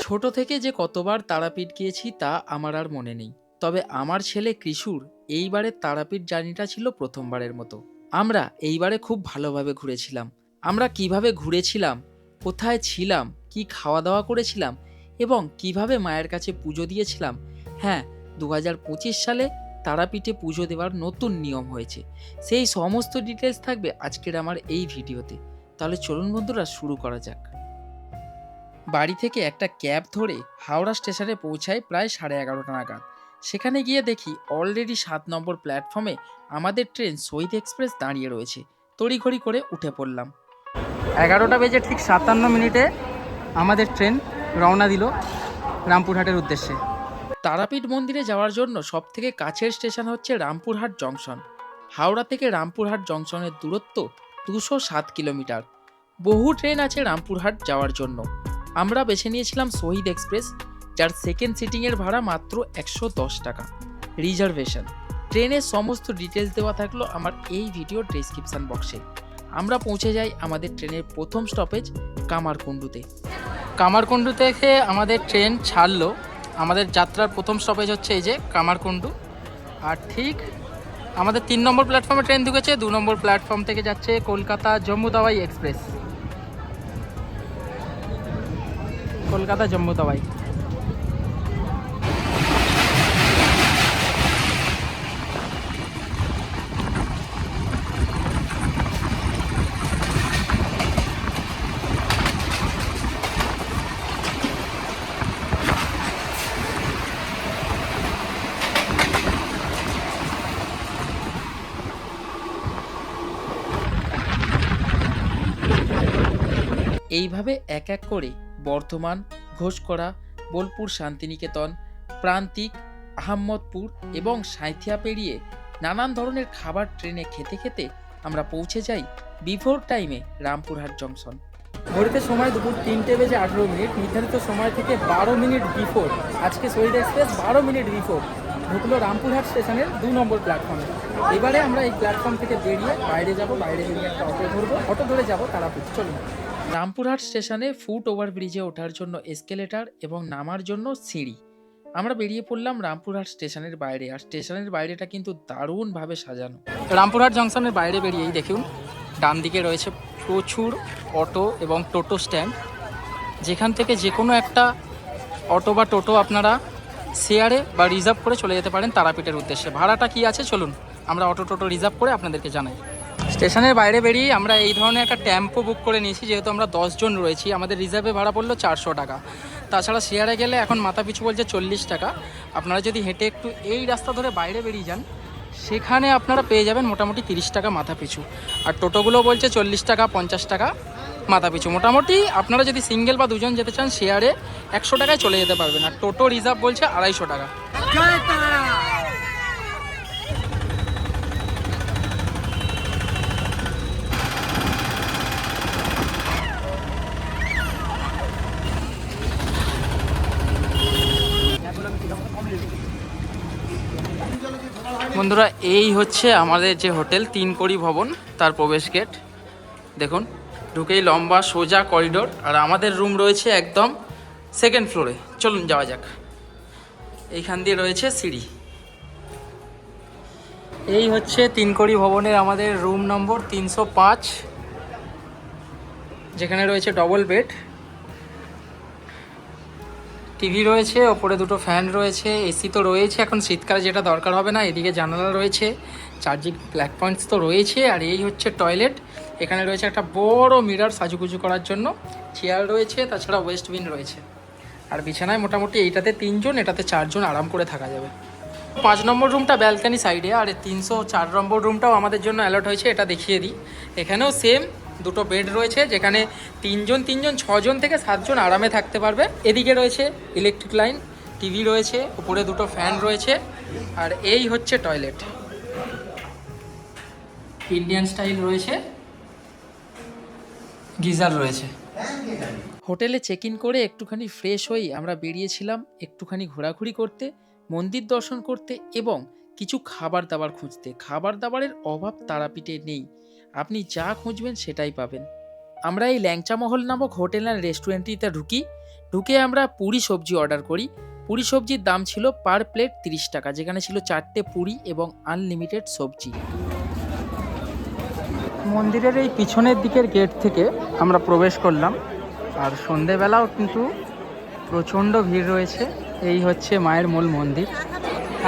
ছোট থেকে যে কতবার তারাপীঠ গিয়েছি তা আমার আর মনে নেই। তবে আমার ছেলে কৃষুর এইবারের তারাপীঠ জার্নিটা ছিল প্রথমবারের মতো। আমরা এইবারে খুব ভালোভাবে ঘুরেছিলাম। আমরা কীভাবে ঘুরেছিলাম, কোথায় ছিলাম, কি খাওয়া দাওয়া করেছিলাম এবং কীভাবে মায়ের কাছে পুজো দিয়েছিলাম হ্যাঁ দু হাজার পঁচিশ সালে তারাপীঠে পুজো দেওয়ার নতুন নিয়ম হয়েছে। সেই সমস্ত ডিটেলস থাকবে আজকের আমার এই ভিডিওতে। তাহলে চলুন বন্ধুরা, শুরু করা যাক। বাড়ি থেকে একটা ক্যাব ধরে হাওড়া স্টেশনে পৌঁছায় প্রায় সাড়ে এগারোটা নাগাদ। সেখানে গিয়ে দেখি অলরেডি সাত নম্বর প্ল্যাটফর্মে আমাদের ট্রেন শহীদ এক্সপ্রেস দাঁড়িয়ে রয়েছে। তড়িঘড়ি করে উঠে পড়লাম। এগারোটা বেজে ঠিক সাতান্ন মিনিটে আমাদের ট্রেন রওনা দিল রামপুরহাটের উদ্দেশ্যে। তারাপীঠ মন্দিরে যাওয়ার জন্য সবথেকে কাছের স্টেশন হচ্ছে রামপুরহাট জংশন হাওড়া থেকে রামপুরহাট জংশনের দূরত্ব দুশো সাত কিলোমিটার। বহু ট্রেন আছে রামপুরহাট যাওয়ার জন্য। আমরা বেছে নিয়েছিলাম শহীদ এক্সপ্রেস, যার সেকেন্ড সিটিংয়ের ভাড়া মাত্র একশো দশ টাকা। রিজার্ভেশন। ট্রেনের সমস্ত ডিটেলস দেওয়া থাকল আমার এই ভিডিও ডেসক্রিপশন বক্সে আমরা পৌঁছে যাই আমাদের ট্রেনের প্রথম স্টপেজ কামারকুণ্ডুতে। কামারকুণ্ডু থেকে আমাদের ট্রেন ছাড়লো। আমাদের যাত্রার প্রথম স্টপেজ হচ্ছে এই যে কামারকুণ্ডু। আর ঠিক আমাদের তিন নম্বর প্ল্যাটফর্মে ট্রেন ঢুকেছে, দু নম্বর প্ল্যাটফর্ম থেকে যাচ্ছে কলকাতা জম্মু তাওয়াই এক্সপ্রেস কলকাতা জম্মু এইভাবে এক এক করে বর্ধমান, ঘোষকরা, বোলপুর, শান্তিনিকেতন, প্রান্তিক, আহম্মদপুর এবং সাঁথিয়া পেরিয়ে নানান ধরনের খাবার ট্রেনে খেতে খেতে আমরা পৌঁছে যাই বিফোর টাইমে রামপুরহাট জংশন। ঘড়িতে সময় দুপুর তিনটে বেজে আঠেরো মিনিট, নির্ধারিত সময় থেকে বারো মিনিট বিফোর। আজকে শহীদ এক্সপ্রেস, বারো মিনিট বিফোর। ঢুকলো রামপুরহাট স্টেশনের দু নম্বর প্ল্যাটফর্মে এবারে আমরা এই প্ল্যাটফর্ম থেকে বেরিয়ে বাইরে যাব, বাইরে বেরিয়ে একটা অটো ধরবো। অটো ধরে যাব, তারাপীঠ। চলুন। রামপুরহাট স্টেশনে ফুট ওভার ব্রিজে ওঠার জন্য এসকেলেটার এবং নামার জন্য সিঁড়ি। আমরা বেরিয়ে পড়লাম রামপুরহাট স্টেশনের বাইরে। আর স্টেশনের বাইরেটা কিন্তু দারুণভাবে সাজানো। রামপুরহাট জংশনের বাইরে বেরিয়েই দেখুন ডান দিকে রয়েছে প্রচুর অটো এবং টোটো স্ট্যান্ড যেখান থেকে যে কোনো একটা অটো বা টোটো আপনারা শেয়ারে বা রিজার্ভ করে চলে যেতে পারেন তারাপীঠের উদ্দেশ্যে। ভাড়াটা কি আছে? চলুন আমরা অটো টোটো রিজার্ভ করে আপনাদেরকে জানাই। স্টেশনের বাইরে বেরিয়ে আমরা এই ধরনের একটা ট্যাম্পো বুক করে নিয়েছি, যেহেতু আমরা দশজন রয়েছি। আমাদের রিজার্ভে ভাড়া পড়ল চারশো টাকা। তাছাড়া শেয়ারে গেলে এখন মাথা পিছু বলছে চল্লিশ টাকা। আপনারা যদি হেঁটে একটু এই রাস্তা ধরে বাইরে বেরিয়ে যান, সেখানে আপনারা পেয়ে যাবেন মোটামুটি তিরিশ টাকা মাথা পিছু আর টোটোগুলো বলছে চল্লিশ টাকা, পঞ্চাশ টাকা। মাথা পিছু। মোটামুটি আপনারা যদি সিঙ্গেল বা দুজন যেতে চান শেয়ারে একশো টাকায় চলে যেতে পারবেন। আর টোটো রিজার্ভ বলছে আড়াইশো টাকা। বন্ধুরা, এই হচ্ছে আমাদের যে হোটেল তিন কড়ি ভবন, তার প্রবেশ গেট দেখুন। ঢুকেই লম্বা, সোজা করিডোর, আর আমাদের রুম রয়েছে একদম সেকেন্ড ফ্লোরে চলুন, যাওয়া যাক। এইখান দিয়ে রয়েছে সিঁড়ি। এই হচ্ছে তিনকড়ি ভবনের আমাদের রুম নম্বর তিনশো পাঁচ, যেখানে রয়েছে ডবল বেড টিভি রয়েছে, ওপরে দুটো ফ্যান রয়েছে, এসি তো রয়েছে, এখন শীতকালে যেটা দরকার হবে না, এদিকে জানালা রয়েছে চার্জিং ব্ল্যাক পয়েন্টস তো রয়েছে, আর এই হচ্ছে টয়লেট এখানে রয়েছে একটা বড় মিরার সাজুগুজু করার জন্য চেয়ার রয়েছে, তাছাড়া ওয়েস্ট বিন রয়েছে, আর বিছানায় মোটামুটি এইটাতে তিনজন, এটাতে চারজন আরাম করে থাকা যাবে। পাঁচ নম্বর রুমটা ব্যালকানি সাইডে আর তিনশো চার নম্বর রুমটাও আমাদের জন্য অ্যালার্ট হয়েছে, এটা দেখিয়ে দিই, এখানেও সেম দুটো বেড রয়েছে, যেখানে তিনজন তিনজন, ছজন থেকে সাতজন আরামে থাকতে পারবে। এদিকে রয়েছে ইলেকট্রিক লাইন টিভি রয়েছে, উপরে দুটো ফ্যান রয়েছে, আর এই হচ্ছে টয়লেট ইন্ডিয়ান স্টাইল রয়েছে। গিজার রয়েছে। হোটেলে চেক ইন করে একটুখানি ফ্রেশ হয়ে আমরা বেরিয়েছিলাম একটুখানি ঘোরাঘুরি করতে, মন্দির দর্শন করতে এবং কিছু খাবার দাবার খুঁজতে। খাবার দাবারের অভাব তারাপীঠে নেই। আপনি যা খুঁজবেন সেটাই পাবেন। আমরা এই ল্যাংচা মহল নামক হোটেল অ্যান্ড রেস্টুরেন্টটিতে ঢুকি। ঢুকে আমরা পুরি সবজি অর্ডার করি। পুরি সবজির দাম ছিল পার প্লেট তিরিশ টাকা, যেখানে ছিল চারটে পুরি এবং আনলিমিটেড সবজি। মন্দিরের এই পিছনের দিকের গেট থেকে আমরা প্রবেশ করলাম। আর সন্ধেবেলাও কিন্তু প্রচণ্ড ভিড় রয়েছে। এই হচ্ছে মায়ের মূল মন্দির।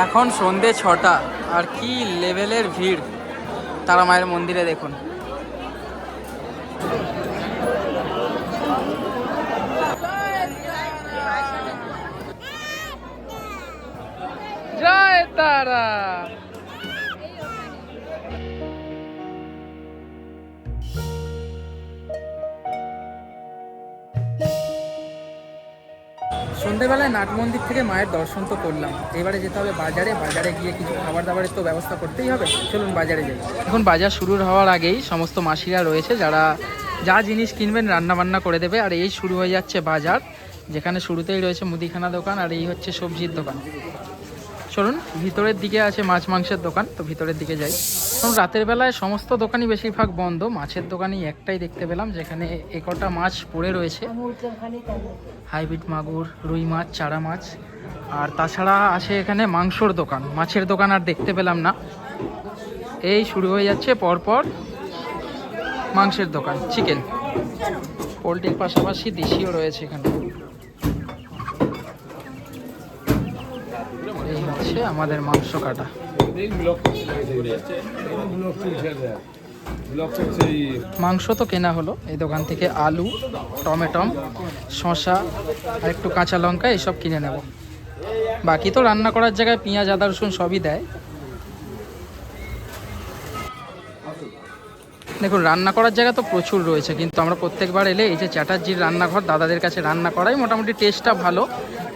এখন সন্ধে ছটা, আর কি লেভেলের ভিড়। তারা মায়ের মন্দিরে দেখুন। জয় তারা। সন্ধেবেলায় নাট মন্দির থেকে মায়ের দর্শন তো করলাম। এবারে যেতে হবে বাজারে বাজারে গিয়ে কিছু খাবার দাবারের তো ব্যবস্থা করতেই হবে। চলুন বাজারে যাই। এখন বাজার শুরুর হওয়ার আগেই সমস্ত মাসিরা রয়েছে, যারা যা জিনিস কিনবেন রান্না বান্না করে দেবে। আর এই শুরু হয়ে যাচ্ছে বাজার, যেখানে শুরুতেই রয়েছে মুদিখানা দোকান আর এই হচ্ছে সবজির দোকান। চলুন, ভিতরের দিকে আছে মাছ মাংসের দোকান, তো ভিতরের দিকে যাই। রাতের বেলায় সমস্ত দোকানই বেশিরভাগ বন্ধ। মাছের দোকানই একটাই দেখতে পেলাম, যেখানে একটা মাছ পড়ে রয়েছে। হাইব্রিড মাগুর, রুই মাছ, চারা মাছ। আর তাছাড়া আছে এখানে মাংসর দোকান। মাছের দোকান আর দেখতে পেলাম না। এই শুরু হয়ে যাচ্ছে পরপর মাংসের দোকান, চিকেন। পোলট্রির পাশাপাশি দেশিও রয়েছে এখানে। এই হচ্ছে আমাদের মাংস কাটা। মাংস তো কেনা হলো। এই দোকান থেকে আলু, টমেটম, শসা, আর একটু কাঁচা লঙ্কা এসব কিনে নেব। বাকি তো রান্না করার জায়গায় পেঁয়াজ, আদা, রসুন সবই দেয়। দেখুন, রান্না করার জায়গা তো প্রচুর রয়েছে, কিন্তু আমরা প্রত্যেকবার এলে এই যে চ্যাটার্জির রান্নাঘর দাদাদের কাছে রান্না করাই মোটামুটি টেস্টটা ভালো।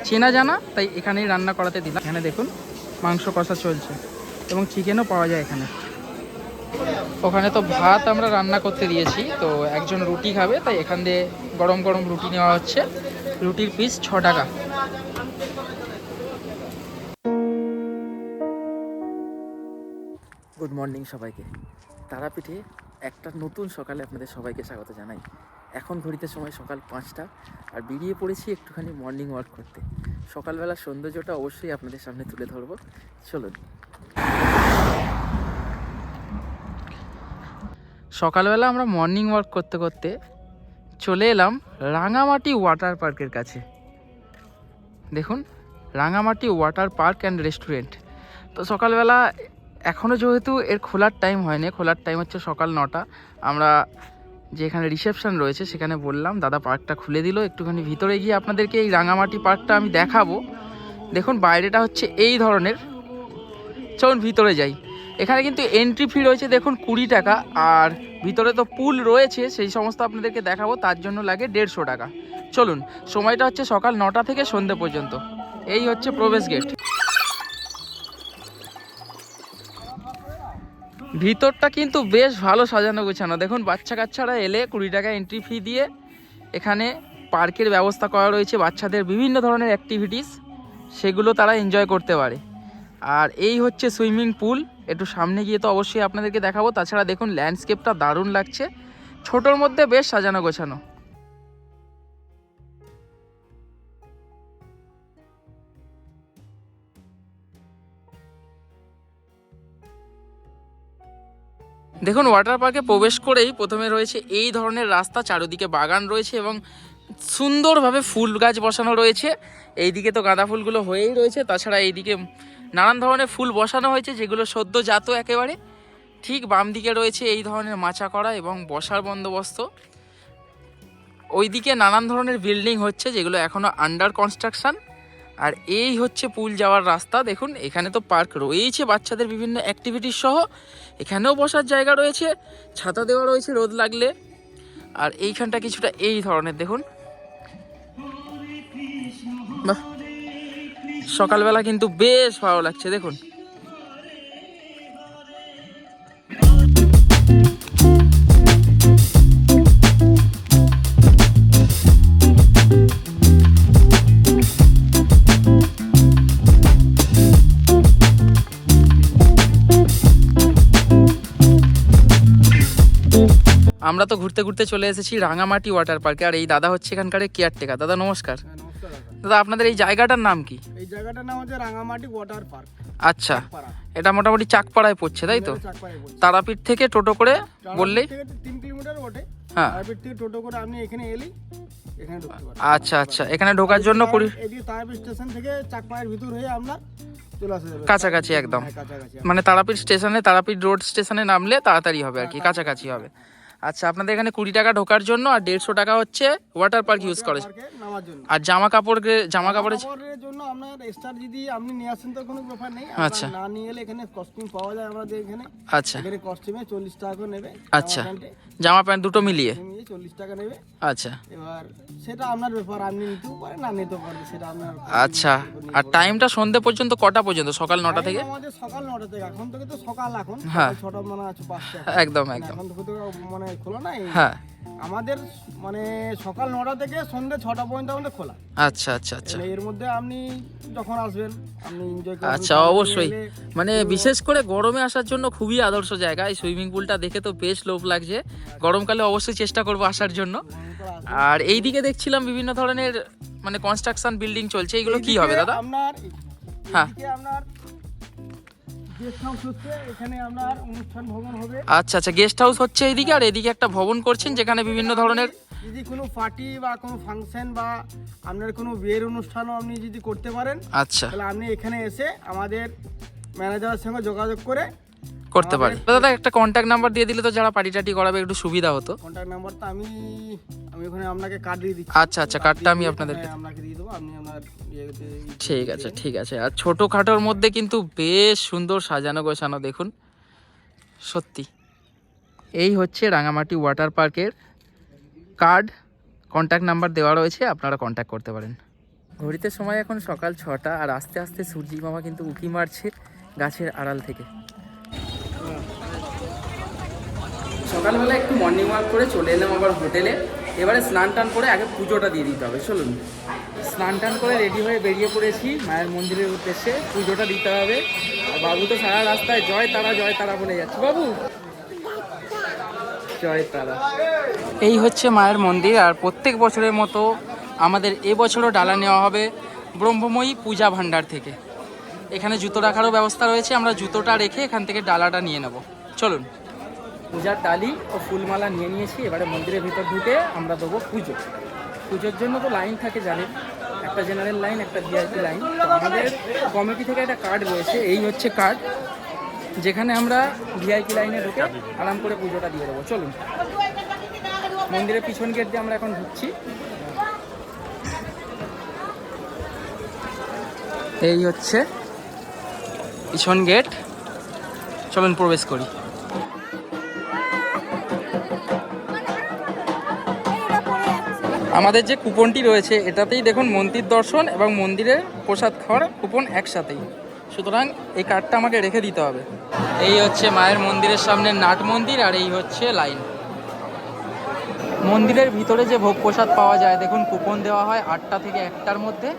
চেনা জানা, তাই এখানেই রান্না করাতে দিলাম। এখানে দেখুন, মাংস কষা চলছে। এবং চিকেনও পাওয়া যায় এখানে। ওখানে তো ভাত আমরা রান্না করতে দিয়েছি, তো একজন রুটি খাবে, তাই এখান দিয়ে গরম গরম রুটি নেওয়া হচ্ছে। রুটির পিস ছ টাকা। গুড মর্নিং সবাইকে। তারাপীঠে একটা নতুন সকালে আপনাদের সবাইকে স্বাগত জানাই। এখন ঘড়িতে সময় সকাল পাঁচটা, আর বেরিয়ে পড়েছি একটুখানি মর্নিং ওয়াক করতে। সকালবেলা সৌন্দর্যটা অবশ্যই আপনাদের সামনে তুলে ধরবো। চলুন। সকালবেলা আমরা মর্নিং ওয়াক করতে করতে চলে এলাম রাঙামাটি ওয়াটার পার্কের কাছে। দেখুন, Rangamati water park and restaurant তো সকালবেলা এখনও যেহেতু এর খোলার টাইম হয়নি, খোলার টাইম হচ্ছে সকাল নটা। আমরা যেখানে রিসেপশন রয়েছে সেখানে বললাম, দাদা পার্কটা খুলে দিল, একটুখানি ভিতরে গিয়ে আপনাদেরকে এই রাঙামাটি পার্কটা আমি দেখাবো। দেখুন, বাইরেটা হচ্ছে এই ধরনের চলুন ভিতরে যাই। এখানে কিন্তু এন্ট্রি ফি রয়েছে, দেখুন, কুড়ি টাকা। আর ভিতরে তো পুল রয়েছে, সেই সমস্ত আপনাদেরকে দেখাবো, তার জন্য লাগে দেড়শো টাকা। চলুন, সময়টা হচ্ছে সকাল নটা থেকে সন্ধে পর্যন্ত। এই হচ্ছে প্রবেশ গেট ভিতরটা কিন্তু বেশ ভালো সাজানো গোছানো। দেখুন, বাচ্চা কাচ্চারা এলে কুড়ি টাকা এন্ট্রি ফি দিয়ে এখানে পার্কের ব্যবস্থা করা রয়েছে, বাচ্চাদের বিভিন্ন ধরনের অ্যাক্টিভিটিস সেগুলো তারা এনজয় করতে পারে। আর এই হচ্ছে সুইমিং পুল। একটু সামনে গিয়ে তো অবশ্যই আপনাদেরকে দেখাবো। তাছাড়া দেখুন ল্যান্ডস্কেপটা দারুণ লাগছে। ছোটোর মধ্যে বেশ সাজানো গোছানো। দেখুন ওয়াটার পার্কে প্রবেশ করেই প্রথমে রয়েছে এই ধরনের রাস্তা। চারিদিকে বাগান রয়েছে এবং সুন্দরভাবে ফুল গাছ বসানো রয়েছে। এইদিকে তো গাঁদা ফুলগুলো হয়েই রয়েছে। তাছাড়া এইদিকে নানান ধরনের ফুল বসানো হয়েছে, যেগুলো সদ্য জাত একেবারে। ঠিক বাম দিকে রয়েছে এই ধরনের মাচা করা এবং বসার বন্দোবস্ত। ওইদিকে নানান ধরনের বিল্ডিং হচ্ছে, যেগুলো এখনও আন্ডার কনস্ট্রাকশন আর এই হচ্ছে পুল যাওয়ার রাস্তা। দেখুন, এখানে তো পার্ক রয়েছে বাচ্চাদের বিভিন্ন অ্যাক্টিভিটিস সহ। এখানেও বসার জায়গা রয়েছে, ছাতা দেওয়া রয়েছে রোদ লাগলে। আর এইখানটা কিছুটা এই ধরনের, দেখুন। বাহ। সকালবেলা কিন্তু বেশ ভালো লাগছে দেখুন। আমরা তো ঘুরতে ঘুরতে চলে এসেছি রাঙামাটি ওয়াটার পার্কে আর এই দাদা হচ্ছে এখানকার কেয়ারটেকার দাদা নমস্কার। হ্যাঁ, দাদা। আপনাদের এই জায়গাটার নাম কি? এই জায়গাটার নাম হচ্ছে রাঙামাটি ওয়াটার পার্ক আচ্ছা। এটা মোটামুটি চাকপাড়ায় পড়ছে তাই তো? তারাপীঠ থেকে টোটো করে বললেই তিন কিলোমিটার বটে। হ্যাঁ। তারাপীঠ থেকে টোটো করে আপনি এখানে এলেই আচ্ছা আচ্ছা। এখানে ঢোকার জন্য কুড়ি তারাপীঠ স্টেশন থেকে চাকপাড়ার ভিতর হয়ে আপনার কাছাকাছি একদম। হ্যাঁ, মানে তারাপীঠ স্টেশনে তারাপীঠ রোড স্টেশনে নামলে তাড়াতাড়ি হবে আর কি কাছাকাছি হবে। আচ্ছা আপনাদের এখানে কুড়ি টাকা ঢোকার জন্য আর দেড়শো টাকা হচ্ছে ওয়াটার পার্ক ইউজ করে আর জামা কাপড় জামা কাপড়ের জন্য আপনার এক্সট্রা যদি আপনি নিয়ে আসেন তো কোনো ব্যাপার নেই। আচ্ছা। না নিয়ে এলে এখানে কস্টিউম পাওয়া যায় আমাদের এখানে। আচ্ছা। এখানে কস্টিউমে চল্লিশ টাকা করে নেবে। আচ্ছা। জামা প্যান্ট দুটো মিলিয়ে। চল্লিশ টাকা নেবে। আচ্ছা। এবার সেটা আপনার ব্যাপার আপনি নিতেও পারেন না নিতেও পারেন সেটা আপনার আচ্ছা। আর টাইমটা সন্ধে পর্যন্ত কটা পর্যন্ত? সকাল নটা থেকে? আমাদের সকাল নটা থেকে। এখন থেকে তো সকাল এখন হ্যাঁ। ছটা মানে আছে পাঁচটা। একদম একদম। এখন থেকে তো মানে খোলা নাই? হ্যাঁ। আমাদের মানে সকাল নটা থেকে সন্ধ্যে ছটা পর্যন্ত আমাদের খোলা। আচ্ছা আচ্ছা আচ্ছা। এর মধ্যে আপনি যখন আসবেন আপনি এনজয় করবেন আচ্ছা অবশ্যই। মানে বিশেষ করে গরমে আসার জন্য খুবই আদর্শ জায়গা। এই সুইমিং পুলটা দেখে তো বেশ লোভ লাগছে। গরমকালে অবশ্যই চেষ্টা করব আসার জন্য। আর এইদিকে দেখছিলাম বিভিন্ন ধরনের মানে কনস্ট্রাকশন বিল্ডিং চলছে। এগুলো কি হবে দাদা? আপনার হ্যাঁ। আপনার গেস্ট হাউস হচ্ছে এখানে আপনার অনুষ্ঠান ভবন হবে। আচ্ছা আচ্ছা গেস্ট হাউস হচ্ছে এইদিকে আর এদিকে একটা ভবন করছেন যেখানে বিভিন্ন ধরনের যদি কোনো পার্টি বা কোনো ফাংশন বা আপনার কোনো বিয়ের অনুষ্ঠানও আপনি যদি করতে পারেন আচ্ছা। তাহলে আপনি এখানে এসে আমাদের ম্যানেজারের সঙ্গে যোগাযোগ করে করতে পারে। দাদা একটা কন্ট্যাক্ট নাম্বার দিয়ে দিলে তো যারা পার্টি টাটি করাবে একটু সুবিধা হতো। কন্ট্যাক্ট নাম্বারটা আমি আমি ওখানে আপনাকে কার্ড দিয়ে দিচ্ছি। আচ্ছা আচ্ছা কার্ডটা আমি আপনাদেরকে হ্যাঁ, আপনাকে দিয়ে দেবো আপনি আপনার ঠিক আছে ঠিক আছে। আর ছোটোখাটোর মধ্যে কিন্তু বেশ সুন্দর সাজানো গোছানো দেখুন। সত্যি। এই হচ্ছে রাঙামাটি ওয়াটার পার্কের কার্ড কন্ট্যাক্ট নাম্বার দেওয়া রয়েছে আপনারা কন্ট্যাক্ট করতে পারেন। ঘড়িতে সময় এখন সকাল ছটা আর আস্তে আস্তে সূর্যি মামা কিন্তু উঁকি মারছে গাছের আড়াল থেকে। সকালবেলা একটু মর্নিং ওয়াক করে চলে এলাম আবার হোটেলে। এবারে স্নান টান করে আগে পুজোটা দিয়ে দিতে হবে, চলুন। স্নান টান করে রেডি হয়ে বেরিয়ে পড়েছি মায়ের মন্দিরের উদ্দেশ্যে। পুজোটা দিতে হবে। বাবু তো সারা রাস্তায়, জয় তারা জয় তারা বলে যাচ্ছে। বাবু! জয় তারা। এই হচ্ছে মায়ের মন্দির, আর প্রত্যেক বছরের মতো আমাদের এবছরও ডালা নেওয়া হবে ব্রহ্মময়ী পূজা ভাণ্ডার থেকে। এখানে জুতো রাখারও ব্যবস্থা রয়েছে, আমরা জুতোটা রেখে এখান থেকে ডালাটা নিয়ে নেব। চলুন। পূজার ডালি ও ফুলমালা নিয়ে নিয়েছি, এবারে মন্দিরের ভিতর ঢুকে আমরা দেবো পুজো। পুজোর জন্য তো লাইন থাকে জানেন, একটা জেনারেল লাইন একটা ভিআইপি লাইন আমাদের কমিটি থেকে একটা কার্ড রয়েছে, এই হচ্ছে কার্ড যেখানে আমরা ভিআইপি লাইনে ঢুকে আরাম করে পুজোটা দিয়ে দেবো। চলুন, মন্দিরের পিছন গেট দিয়ে আমরা এখন ঢুকছি। এই হচ্ছে পিছন গেট চলুন প্রবেশ করি। আমাদের যে কুপনটি রয়েছে, এটাতেই দেখুন মন্দির দর্শন এবং মন্দিরে প্রসাদ খাওয়ার কুপন একসাথেই। সুতরাং এই কার্ডটা আমাকে রেখে দিতে হবে। এই হচ্ছে মায়ের মন্দিরের সামনে নাট মন্দির আর এই হচ্ছে লাইন। মন্দিরের ভিতরে যে ভোগ প্রসাদ পাওয়া যায়, দেখুন কুপন দেওয়া হয় আটটা থেকে একটার মধ্যে।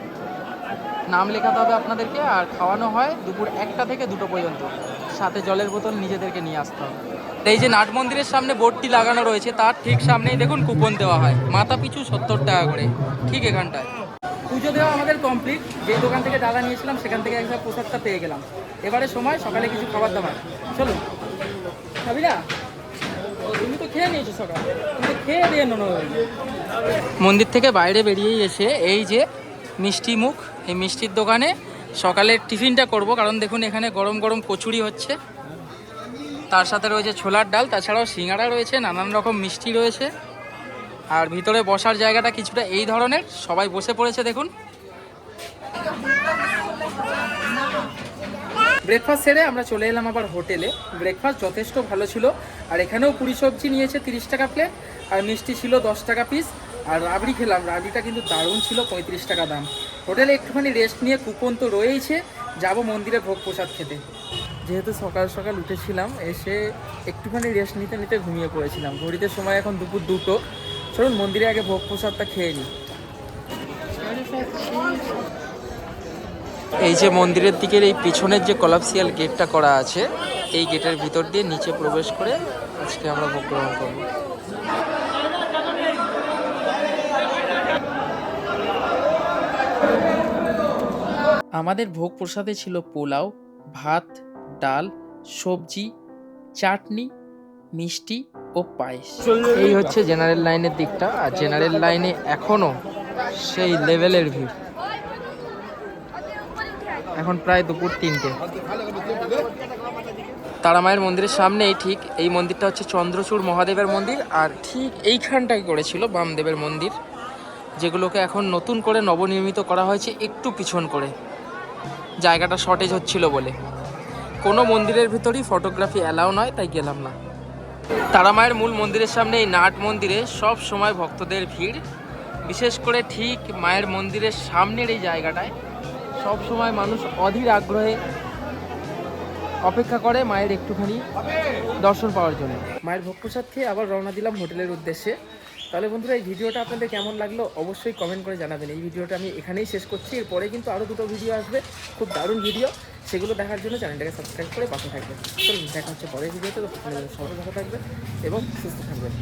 নাম লেখাতে হবে আপনাদেরকে আর খাওয়ানো হয় দুপুর একটা থেকে দুটো পর্যন্ত। সাথে জলের বোতল নিজেদেরকে নিয়ে আসতে হবে। এই যে নাট মন্দিরের সামনে বোর্ডটি লাগানো রয়েছে, তার ঠিক সামনেই দেখুন কুপন দেওয়া হয়। মাথা পিছু সত্তর টাকা করে, ঠিক এখানটায়। পুজো দেওয়া আমাদের কমপ্লিট যে দোকান থেকে দাদা নিয়েছিলাম, সেখান থেকে একবার প্রসাদটা পেয়ে গেলাম। এবারে সময়, সকালে কিছু খাবার দাবার। চলুন। খাবি না তুমি তো খেয়ে নিয়েছো সকালে। তুমি খেয়ে দিয়ে নো মন্দির থেকে বাইরে বেরিয়েই এসে এই যে মিষ্টি মুখ, এই মিষ্টির দোকানে সকালের টিফিনটা করব। কারণ দেখুন, এখানে গরম গরম কচুরি হচ্ছে। তার সাথে রয়েছে ছোলার ডাল, তাছাড়াও সিঙ্গাড়া রয়েছে, নানান রকম মিষ্টি রয়েছে। আর ভিতরে বসার জায়গাটা কিছুটা এই ধরনের, সবাই বসে পড়েছে দেখুন। ব্রেকফাস্ট সেরে আমরা চলে এলাম আবার হোটেলে। ব্রেকফাস্ট যথেষ্ট ভালো ছিল। আর এখানেও পুরি সবজি নিয়েছে তিরিশ টাকা প্লেট আর মিষ্টি ছিল দশ টাকা পিস আর রাবড়ি খেলাম। রাবড়িটা কিন্তু দারুণ ছিল, পঁয়ত্রিশ টাকা দাম। হোটেলে একটুখানি রেস্ট নিয়ে কুপন তো রয়েইছে। যাব মন্দিরে ভোগ প্রসাদ খেতে। যেহেতু সকাল সকাল উঠেছিলাম, এসে একটুখানি রেস্ট নিতে নিতে ঘুমিয়ে পড়েছিলাম। ঘড়িতে সময় এখন দুপুর দুটো। চলুন, মন্দিরে আগে ভোগ প্রসাদটা খেয়ে নিই। এই যে মন্দিরের দিকের এই পিছনের যে কলাপসিয়াল গেটটা করা আছে, এই গেটের ভিতর দিয়ে নিচে প্রবেশ করে আজকে আমরা ভোগ গ্রহণ করব। আমাদের ভোগ প্রসাদে ছিল পোলাও, ভাত ডাল, সবজি, চাটনি, মিষ্টি ও পায়েস। এই হচ্ছে জেনারেল লাইনের দিকটা। আর জেনারেল লাইনে এখনও সেই লেভেলের ভিড়। এখন প্রায় দুপুর তিনটে। তারামায়ের মন্দিরের সামনেই ঠিক এই মন্দিরটা হচ্ছে চন্দ্রচূড় মহাদেবের মন্দির। আর ঠিক এইখানটাই করেছিল বামদেবের মন্দির, যেগুলোকে এখন নতুন করে নবনির্মিত করা হয়েছে একটু পিছন করে। জায়গাটা শর্টেজ হচ্ছিল বলে। কোনো মন্দিরের ভিতরই ফটোগ্রাফি অ্যালাউ নয়, তাই গেলাম না। তারামায়ের মূল মন্দিরের সামনে এই নাট মন্দিরে সব সময় ভক্তদের ভিড়। বিশেষ করে ঠিক মায়ের মন্দিরের সামনের এই জায়গাটায় সব সময় মানুষ অধীর আগ্রহে অপেক্ষা করে মায়ের একটুখানি দর্শন পাওয়ার জন্য। মায়ের ভোগ খেয়ে আবার রওনা দিলাম হোটেলের উদ্দেশ্যে। তাহলে বন্ধুরা, এই ভিডিওটা আপনাদের কেমন লাগল অবশ্যই কমেন্ট করে জানাবেন। এই ভিডিওটা আমি এখানেই শেষ করছি। এরপরে কিন্তু আরও দুটো ভিডিও আসবে। খুব দারুণ ভিডিও সেগুলো দেখার জন্য চ্যানেলটাকে সাবস্ক্রাইব করে পাশে থাকবেন। চলুন, দেখা হচ্ছে পরের ভিডিওতে। সবাই ভালো থাকবে এবং সুস্থ থাকবেন।